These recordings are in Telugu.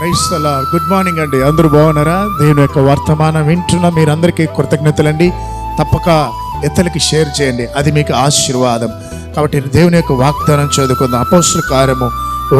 క్రైస్తల గుడ్ మార్నింగ్ అండి. అందరూ బాగున్నారా? దేవుని యొక్క వర్తమానం వింటున్న మీరందరికీ కృతజ్ఞతలండి. తప్పక ఇతరులకి షేర్ చేయండి. అది మీకు ఆశీర్వాదం. కాబట్టి దేవుని యొక్క వాగ్దానం చదువుకుందాం. అపోస్తుల కార్యము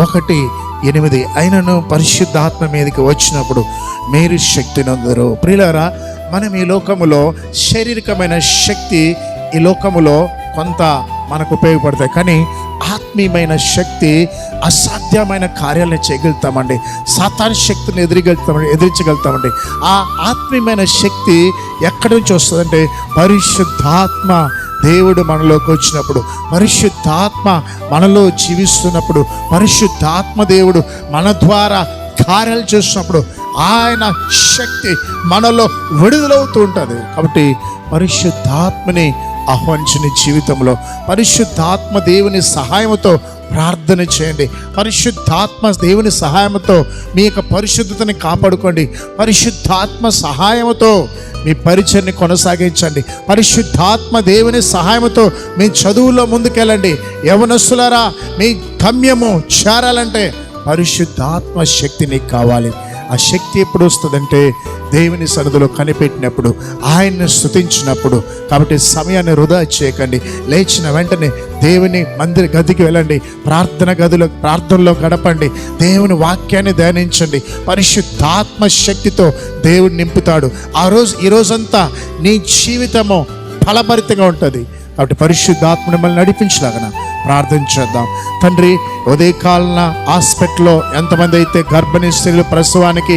ఒకటి ఎనిమిది అయినను పరిశుద్ధాత్మ మీదకి వచ్చినప్పుడు మీరు శక్తిని అందరు ప్రియులారా మనం ఈ లోకములో శారీరకమైన శక్తి ఈ లోకములో కొంత మనకు ఉపయోగపడతాయి. కానీ ఆత్మీయమైన శక్తి అసాధ్యమైన కార్యాలను చేయగలుగుతామండి. సాతాన్ శక్తిని ఎదిరిగలుగుతామండి ఎదిరించగలుగుతామండి. ఆ ఆత్మీయమైన శక్తి ఎక్కడి నుంచి వస్తుందంటే పరిశుద్ధాత్మ దేవుడు మనలోకి వచ్చినప్పుడు పరిశుద్ధాత్మ మనలో జీవిస్తున్నప్పుడు పరిశుద్ధాత్మ దేవుడు మన ద్వారా కార్యాలు చేస్తున్నప్పుడు ఆయన శక్తి మనలో విడుదలవుతూ ఉంటుంది. కాబట్టి పరిశుద్ధాత్మని ఆహ్వానించిన జీవితంలో పరిశుద్ధాత్మ దేవుని సహాయంతో ప్రార్థన చేయండి. పరిశుద్ధాత్మ దేవుని సహాయంతో మీ యొక్క పరిశుద్ధతని కాపాడుకోండి. పరిశుద్ధాత్మ సహాయంతో మీ పరిచయని కొనసాగించండి. పరిశుద్ధాత్మ దేవుని సహాయంతో మీ చదువులో ముందుకెళ్ళండి. యవనస్తులారా మీ గమ్యము చేరాలంటే పరిశుద్ధాత్మ శక్తి నీకు కావాలి. ఆ శక్తి ఎప్పుడు వస్తుందంటే దేవుని సన్నిధిలో కనిపెట్టినప్పుడు ఆయన్ని స్థుతించినప్పుడు కాబట్టి సమయాన్ని వృధా చేయకండి. లేచిన వెంటనే దేవుని మందిర గదికి వెళ్ళండి. ప్రార్థన గదిలో ప్రార్థనలో గడపండి. దేవుని వాక్యాన్ని ధ్యానించండి. పరిశుద్ధాత్మ శక్తితో దేవుడు నింపుతాడు. ఆ రోజు ఈ రోజంతా నీ జీవితము ఫలభరితంగా ఉంటుంది. కాబట్టి పరిశుద్ధాత్మ మిమ్మల్ని నడిపించలాగన ప్రార్థన చేద్దాం. తండ్రి ఉదయకాలన హాస్పిటల్లో ఎంతమంది అయితే గర్భిణీ స్త్రీలు ప్రసవానికి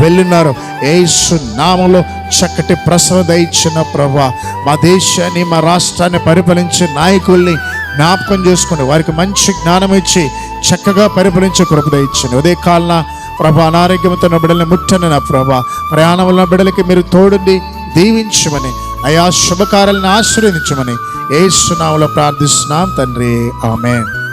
వెళ్ళినారో ఏసు నామంలో చక్కటి ప్రసవ దయచిన ప్రభా మా దేశాన్ని మా రాష్ట్రాన్ని పరిపాలించే నాయకుల్ని జ్ఞాపకం చేసుకుని వారికి మంచి జ్ఞానం ఇచ్చి చక్కగా పరిపాలించే కృప దయచండి ఉదయకాలన ప్రభా అనారోగ్యంతో ఉన్న బిడ్డల్ని ముట్టని నా ప్రభా. ప్రయాణం ఉన్న బిడ్డలకి మీరు తోడుండి దీవించమని అయా శుభకారాలను ఆశ్రయించమని ఏ ప్రార్థిస్తున్నాం తండ్రి. ఆమెన్.